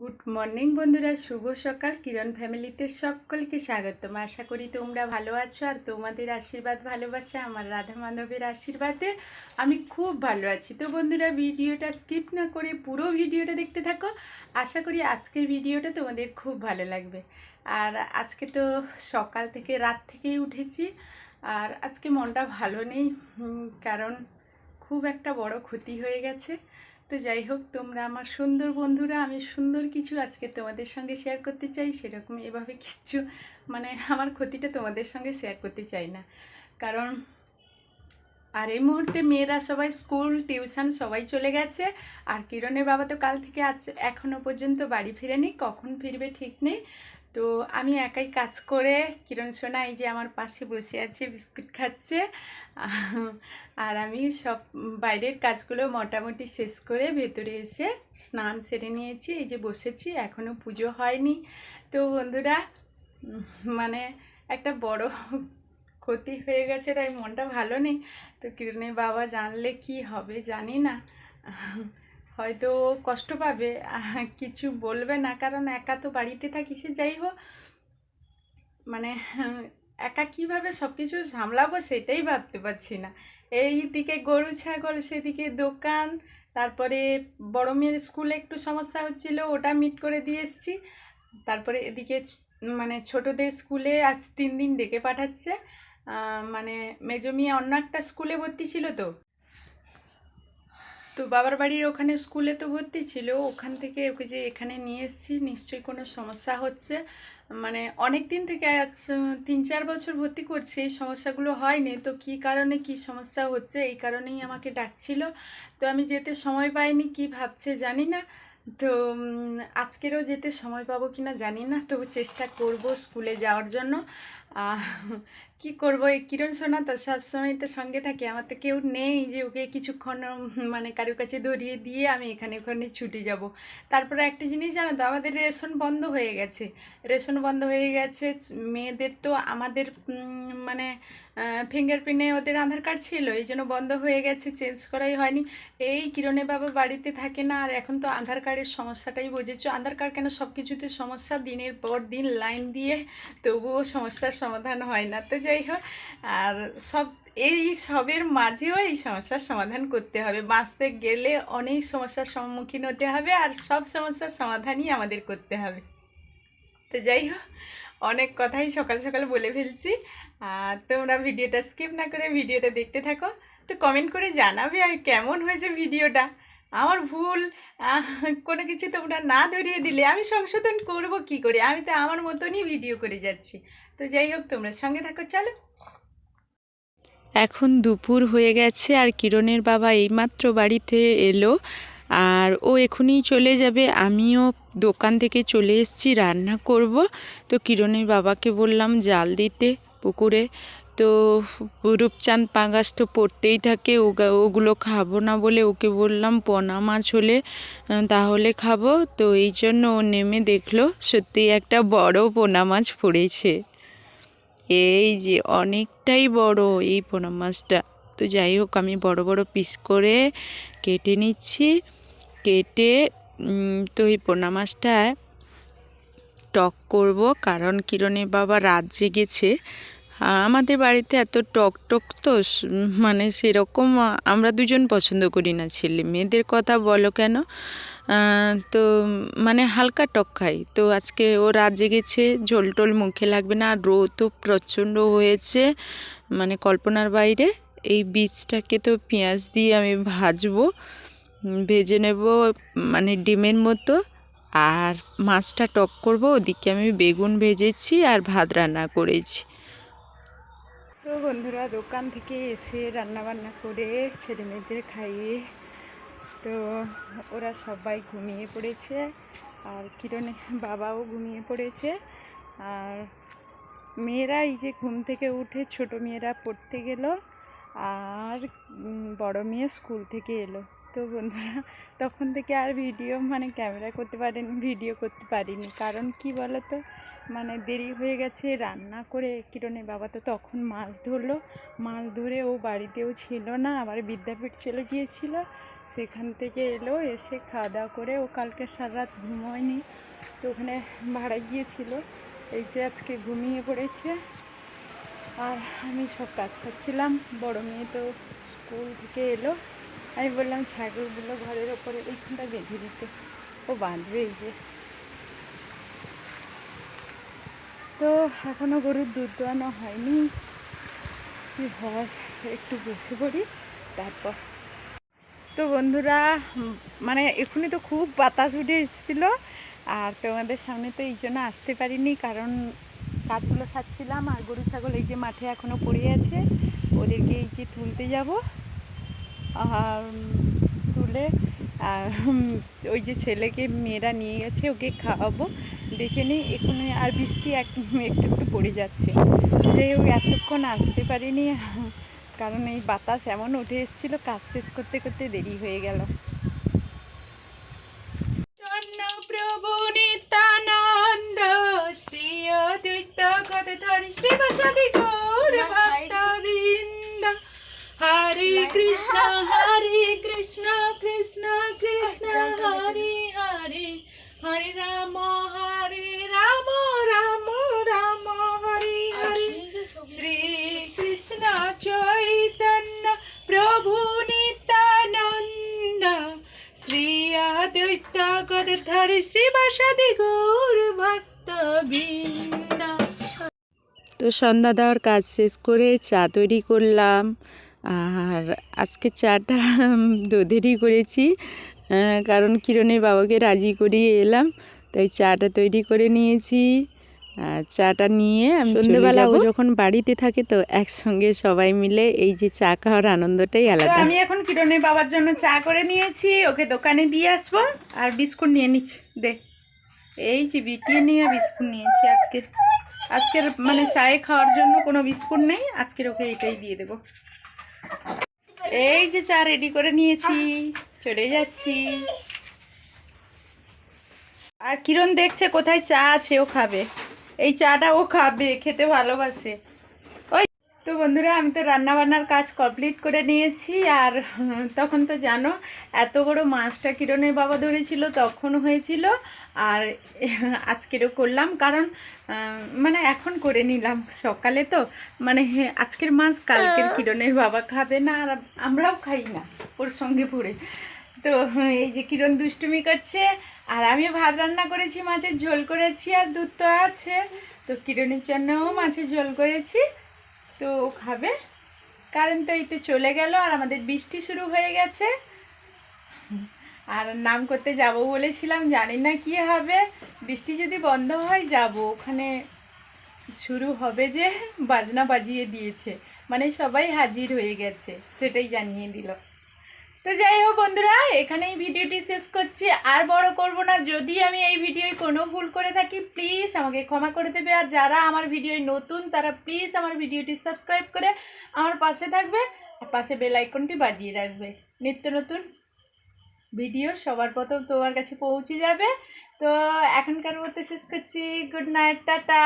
Good morning বন্ধুরা, শুভ সকাল। কিরণ ফ্যামিলিতে সকলকে স্বাগতম। আশা করি তোমরা ভালো আছো আর তোমাদের আশীর্বাদ, ভালোবাসা, আমার রাধা মাধবের আশীর্বাদে আমি খুব ভালো আছি। তো বন্ধুরা, ভিডিওটা স্কিপ না করে পুরো ভিডিওটা দেখতে থাকো। আশা করি আজকের ভিডিওটা তোমাদের খুব ভালো লাগবে। আর আজকে তো সকাল থেকে রাত থেকেই উঠেছি। আর আজকে মনটা ভালো নেই কারণ খুব একটা বড় ক্ষতি হয়ে গেছে। তো যাই হোক, তোমরা আমার সুন্দর বন্ধুরা, আমি সুন্দর কিছু আজকে তোমাদের সঙ্গে শেয়ার করতে চাই সেরকম এভাবে কিছু মানে আমার ক্ষতিটা তোমাদের সঙ্গে শেয়ার করতে চাই না। কারণ, আর এই মুহূর্তে মেয়েরা সবাই স্কুল টিউশন সবাই চলে গেছে, আর কিরণের বাবা তো কাল থেকে আজ এখনও পর্যন্ত বাড়ি ফিরেনি, কখন ফিরবে ঠিক নেই। তো আমি একাই কাজ করে কিরণ সোনা এই যে আমার পাশে বসে আছে, বিস্কুট খাচ্ছে। আর আমি সব বাইরের কাজগুলো মোটামুটি শেষ করে ভেতরে এসে স্নান সেরে নিয়েছি, এই যে বসেছি এখনও পুজো হয়নি। তো বন্ধুরা মানে একটা বড় ক্ষতি হয়ে গেছে, তাই মনটা ভালো নেই। তো কিরণের বাবা জানলে কি হবে জানি না। হয়তো কষ্ট পাবে। কিছু বলবে না, কারণ একা তো বাড়িতে থাকি, সে যাই হোক। মানে একা কীভাবে সব কিছু সামলাবো সেটাই ভাবতে পারছি না। এই দিকে গরু, ছাগল, সেদিকে দোকান, তারপরে বড় মেয়ের স্কুলে একটু সমস্যা হচ্ছিল, ওটা মিট করে দিয়ে এসেছি। তারপরে এদিকে মানে ছোটদের স্কুলে আজ তিন দিন ডেকে পাঠাচ্ছে। মানে মেজো মেয়ে অন্য একটা স্কুলে ভর্তি ছিল তো। তো বাবার বাড়ির ওখানে স্কুলে তো ভর্তি ছিল, ওখান থেকে ওকে যে এখানে নিয়ে এসেছি, নিশ্চয়ই কোনো সমস্যা হচ্ছে। মানে অনেক দিন থেকে আজ তিন চার বছর ভর্তি করছে, এই সমস্যাগুলো হয়নি। তো কী কারণে কি সমস্যা হচ্ছে, এই কারণেই আমাকে ডাকছিল। তো আমি যেতে সময় পাইনি, কি ভাবছে জানি না। তো আজকেরও যেতে সময় পাবো কি না জানি না, তবু চেষ্টা করব স্কুলে যাওয়ার জন্য। কি করব? এই কিরণ সোনা তো সবসময় তো সঙ্গে থাকে। আমার তো কেউ নেই যে ওকে কিছুক্ষণ মানে কারোর কাছে ধরিয়ে দিয়ে আমি এখানে ওখানে ছুটে যাব। তারপরে একটা জিনিস জানো তো, আমাদের রেশন বন্ধ হয়ে গেছে। রেশন বন্ধ হয়ে গেছে। মেয়েদের তো আমাদের মানে ফিঙ্গারপ্রিন্টে ওদের আধার কার্ড ছিল, এই জন্য বন্ধ হয়ে গেছে চেঞ্জ করাই হয়নি। এই কিরণে বাবা বাড়িতে থাকে না, আর এখন তো আধার কার্ডের সমস্যাটাই বুঝেছ। আধার কার্ড কেন সব কিছুতে সমস্যা? দিনের পর দিন লাইন দিয়ে তবুও সমস্যার সমাধান হয় না। তো যাই হোক, আর সব, এই সবের মাঝেও এই সমস্যার সমাধান করতে হবে। বাঁচতে গেলে অনেক সমস্যার সম্মুখীন হতে হবে, আর সব সমস্যার সমাধানই আমাদের করতে হবে। তো যাই হোক, অনেক কথাই সকাল সকাল বলে ফেলছি। তোমরা ভিডিওটা স্কিপ না করে ভিডিওটা দেখতে থাকো। তো কমেন্ট করে জানাবে আর কেমন হয়েছে ভিডিওটা। আমার ভুল কোনো কিছু তোমরা না ধরিয়ে দিলে আমি সংশোধন করব কি করে? আমি তো আমার মতনই ভিডিও করে যাচ্ছি। তো যাই হোক, তোমরা সঙ্গে থাকো, চলো। এখন দুপুর হয়ে গেছে আর কিরণের বাবা এইমাত্র বাড়িতে এলো। আর ও এখনই চলে যাবে। আমিও দোকান থেকে চলে এসেছি, রান্না করব। তো কিরণের বাবাকে বললাম, জাল দিতে পুকুরে। তো রূপচাঁদ পাঙ্গাস তো পড়তেই থাকে ওগা- ওগুলো খাব না বলে ওকে বললাম, পোনা মাছ হলে তাহলে খাব। তো এই জন্য ও নেমে দেখল, সত্যি একটা বড় পোনা মাছ পড়েছে। এই যে অনেকটাই বড় এই পোনা মাছটা। তো যাই হোক, আমি বড় বড় পিস করে কেটে নিচ্ছি। কেটে তো এই পোনা মাছটা টক করব। কারণ কিরণে বাবা রাত জেগেছে। আমাদের বাড়িতে এত টক টক তো মানে সেরকম আমরা দুজন পছন্দ করি না। ছেলে মেয়েদের কথা বলো কেন? তো মানে হালকা টক খাই। তো আজকে ও রাত জেগেছে, ঝোল টোল মুখে লাগবে না। আর তো প্রচণ্ড হয়েছে মানে কল্পনার বাইরে। এই বীজটাকে তো পেঁয়াজ দিয়ে আমি ভাজবো। ভেজে নেব মানে ডিমের মতো। আর মাছটা টক করব, ওদিকে আমি বেগুন ভেজেছি আর ভাত রান্না করেছি। তো বন্ধুরা, দোকান থেকে এসে রান্না বান্না করে ছেলে মেয়েদের খাইয়ে, তো ওরা সবাই ঘুমিয়ে পড়েছে। আর কিরণে বাবাও ঘুমিয়ে পড়েছে। আর মেয়েরা এই যে ঘুম থেকে উঠে ছোট মেয়েরা পড়তে গেল, আর বড় মেয়ে স্কুল থেকে এলো। তো বন্ধুরা, তখন থেকে আর ভিডিও মানে ক্যামেরা করতে পারিনি ভিডিও করতে পারিনি। কারণ কি বলো তো মানে দেরি হয়ে গেছে, রান্না করে কিরণের বাবা তো তখন মাছ ধরলো। মাছ ধরে ও বাড়িতেও ছিল না, আবার বিদ্যাপীঠ চলে গিয়েছিল। সেখান থেকে এলো, এসে খাওয়া দাওয়া করে ও কালকে সারা রাত ঘুমোয়নি। তো ওখানে ভাড়া গিয়েছিল। এই যে আজকে ঘুমিয়ে পড়েছে। আর আমি সব কাজ সারছিলাম। বড় মেয়ে তো স্কুল থেকে এলো। আমি বললাম, ছাগলগুলো ঘরের ওপরে এইখানটা বেঁধে দিতে। ও বাঁধবে এই যে। তো এখনও গরুর দুধ দোয়ানো হয়নি। কি হয়, একটু বসে পড়ি, তারপর। তো বন্ধুরা মানে এখনই তো খুব বাতাস উঠে এসেছিল, আর তোমাদের সামনে তো এই জন্য আসতে পারিনি, কারণ কাঠগুলো খাচ্ছিলাম আর গরু ছাগল এই যে মাঠে এখনও পড়ে আছে, ওদেরকে এই যে তুলতে যাব। আর তুলে, আর ওই যে ছেলেকে, মেয়েরা নিয়ে গেছে, ওকে খাওয়াবো। দেখে নিই এখানে আর বৃষ্টি এক, একটু একটু পড়ে যাচ্ছে। যে ও এতক্ষণ আসতে পারিনি, কারণ এই বাতাস এমন উঠে এসেছিল, কাজ শেষ করতে করতে দেরি হয়ে গেল। হরে কৃষ্ণ কৃষ্ণ কৃষ্ণ হরে হরে। হরে রাম হরে রাম রাম রাম হরে হরে। শ্রী কৃষ্ণ চৈতন্য প্রভু নিত্যানন্দ। শ্রী অদ্বৈত গদাধর গৌর ভক্ত তো সন্ধ্যা দেওয়ার কাজ শেষ করে চা তৈরি করলাম। আর আজকে চাটা দুধেরই করেছি কারণ কিরণের বাবাকে রাজি করিয়ে এলাম তাই চাটা তৈরি করে নিয়েছি। আর চাটা নিয়ে আমি সন্ধ্যেবেলা ও যখন বাড়িতে থাকে তো একসঙ্গে সবাই মিলে এই যে চা খাওয়ার আনন্দটাই আলাদা। আমি এখন কিরণের বাবার জন্য চা করে নিয়েছি ওকে দোকানে দিয়ে আসব আর বিস্কুট নিয়ে নিচ্ছি দে। এই যে বিটিয়ে নিয়ে বিস্কুট নিয়েছি আজকে। আজকের মানে চায়ে খাওয়ার জন্য কোনো বিস্কুট নেই আজকের ওকে এটাই দিয়ে দেবো। এই যে চা রেডি করে নিয়েছি। চলে যাচ্ছি। আর কিরণ দেখছে কোথায় চা আছে, ও খাবে। এই চাটা ও খাবে, খেতে ভালোবাসে। তো বন্ধুরা আমি তো রান্নাবান্নার কাজ কমপ্লিট করে নিয়েছি আর তখন তো জানো এত বড় মাছটা কিরণের বাবা ধরেছিল তখন হয়েছিল আর আজকেরও করলাম কারণ মানে এখন করে নিলাম সকালে তো মানে আজকের মাছ কালকের কিরণের বাবা খাবে না আর আমরাও খাই না ওর সঙ্গে পড়ে। তো এই যে কিরণ দুষ্টুমি করছে আর আমি ভাত রান্না করেছি মাছের ঝোল করেছি আর দুধ তো আছে তো কিরণের জন্যও মাছের ঝোল করেছি তো ও খাবে। কারেন্ট তো এই তো চলে গেল আর আমাদের বৃষ্টি শুরু হয়ে গেছে। আর নাম করতে যাব বলেছিলাম, জানি না কি হবে। বৃষ্টি যদি বন্ধ হয়, যাব। ওখানে শুরু হবে যে বাজনা বাজিয়ে দিয়েছে। মানে সবাই হাজির হয়ে গেছে, সেটাই জানিয়ে দিল। তো যাই হোক বন্ধুরা, এখানেই ভিডিওটি শেষ করছি। আর বড় করব না, যদি আমি এই ভিডিওয় কোনো ভুল করে থাকি প্লিজ আমাকে ক্ষমা করে দেবে। আর যারা আমার ভিডিওয় নতুন, তারা প্লিজ আমার ভিডিওটি সাবস্ক্রাইব করে আমার পাশে থাকবে আর পাশে বেল আইকনটি বাজিয়ে রাখবে। নিত্য নতুন ভিডিও সবার প্রথম তোমার কাছে পৌঁছে যাবে। তো এখনকার মতো শেষ করছি। Good night tata.